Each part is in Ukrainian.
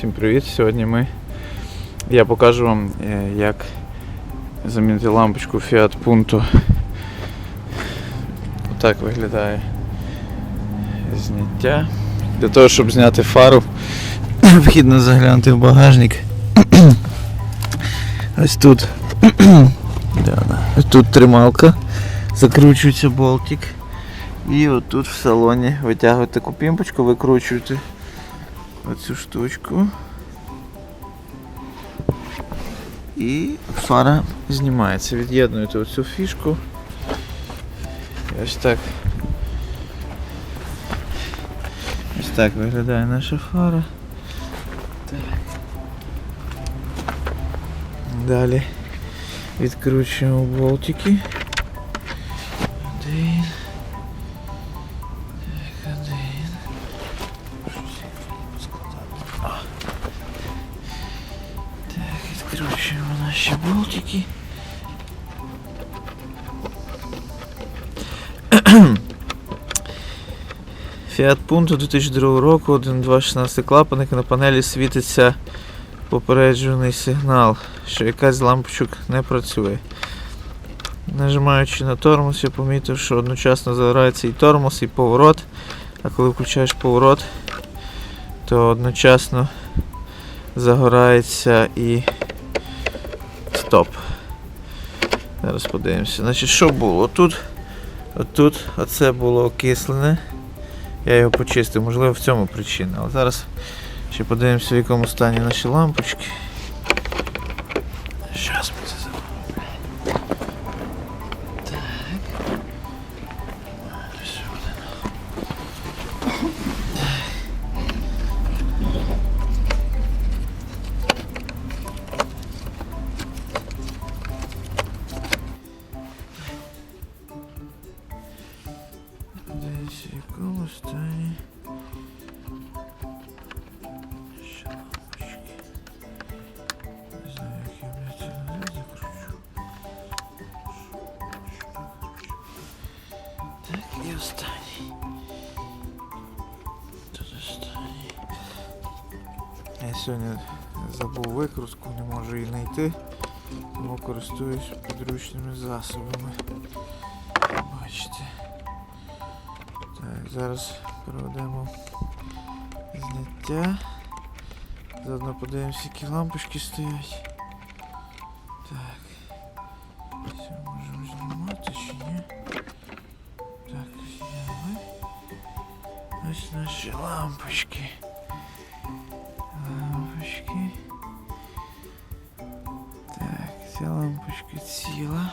Всім привіт! Сьогодні ми я покажу вам, е, як замінити лампочку Fiat Punto. Отак виглядає зняття. Для того, щоб зняти фару, необхідно заглянути в багажник. Ось тут. Тут трималка, закручується болтик. І отут в салоні витягуєте таку пімпочку, викручуєте оцю штучку. І фара знімається. Від'єднуєте оцю фішку. І ось так. Ось так виглядає наша фара. Так. Далі відкручуємо болтики. Один. Відкручуємо наші болтики. Fiat Punto 2002 року, 1.2.16 клапаник на панелі світиться попереджений сигнал, що якась лампочок не працює. Нажимаючи на тормоз, я помітив, що одночасно загорається і тормоз, і поворот. А коли включаєш поворот, то одночасно загорається і стоп. Зараз подивимося. Значить, що було? Тут, отут, оце було окислене. Я його почистив, можливо, в цьому причина. Але зараз ще подивимося, в якому стані наші лампочки. Зараз Я сьогодні забув викрутку, не можу її знайти, бо користуюсь підручними засобами. Бачите. Так, зараз проведемо зняття. Заодно подивимося, які лампочки стоять. Ось наші лампочки. Лампочки. Так, ця лампочка ціла.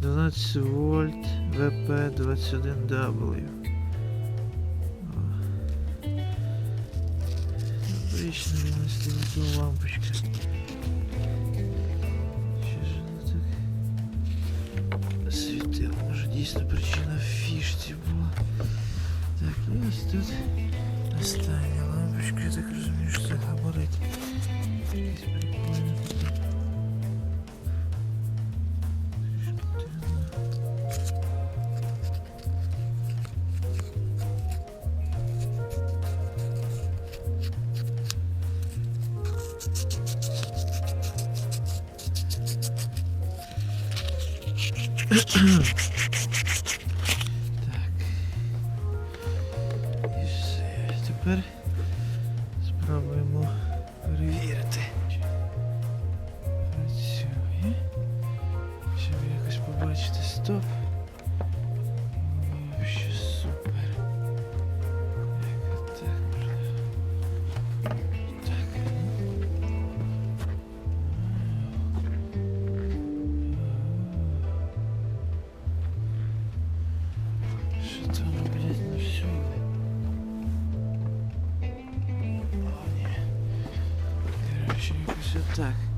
12 вольт ВП21W. Обычно у нас лампочка. дійсно причина в фішці була. Так, ну, і ось тут остання лампочка, я так розумію, що це габарит. Якийсь прикольний. Mm-hmm. Спробуємо перевірити. Працює. Щоб якось побачити стоп. Вообще супер. Так можливо? Так. Що там, блядь, ну все. О, ні. Короче, якось отак.